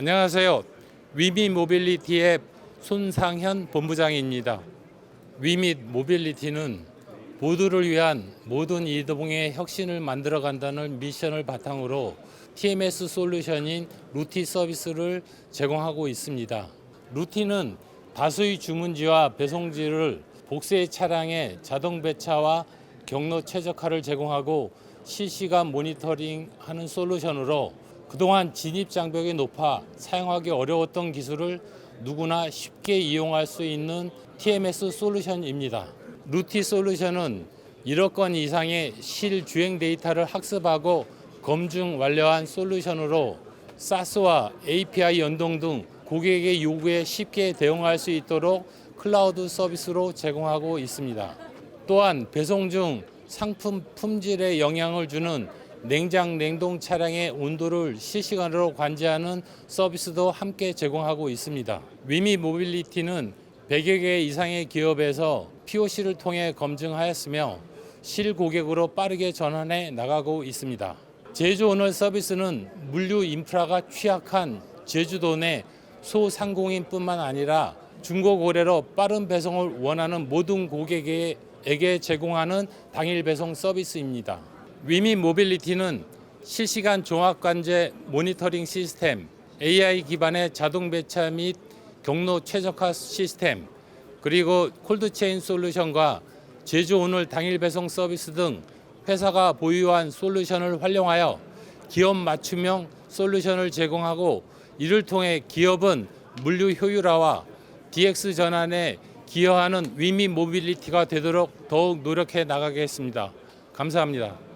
안녕하세요. 위미 모빌리티의 손상현 본부장입니다. 위밋 모빌리티는 모두를 위한 모든 이동의 혁신을 만들어 간다는 미션을 바탕으로 TMS 솔루션인 루티 서비스를 제공하고 있습니다. 루티는 다수의 주문지와 배송지를 복세 차량의 자동 배차와 경로 최적화를 제공하고 실시간 모니터링하는 솔루션으로 그동안 진입 장벽이 높아 사용하기 어려웠던 기술을 누구나 쉽게 이용할 수 있는 TMS 솔루션입니다. 루티 솔루션은 1억 건 이상의 실주행 데이터를 학습하고 검증 완료한 솔루션으로 SaaS와 API 연동 등 고객의 요구에 쉽게 대응할 수 있도록 클라우드 서비스로 제공하고 있습니다. 또한 배송 중 상품 품질에 영향을 주는 냉장 냉동 차량의 온도를 실시간으로 관제하는 서비스도 함께 제공하고 있습니다. 위미 모빌리티는 100여 개 이상의 기업에서 POC를 통해 검증하였으며 실 고객으로 빠르게 전환해 나가고 있습니다. 제주 오늘 서비스는 물류 인프라가 취약한 제주도 내 소상공인뿐만 아니라 중고 거래로 빠른 배송을 원하는 모든 고객에게 제공하는 당일 배송 서비스입니다. 위미 모빌리티는 실시간 종합 관제 모니터링 시스템, AI 기반의 자동 배차 및 경로 최적화 시스템, 그리고 콜드체인 솔루션과 제주 오늘 당일 배송 서비스 등 회사가 보유한 솔루션을 활용하여 기업 맞춤형 솔루션을 제공하고 이를 통해 기업은 물류 효율화와 DX 전환에 기여하는 위미 모빌리티가 되도록 더욱 노력해 나가겠습니다. 감사합니다.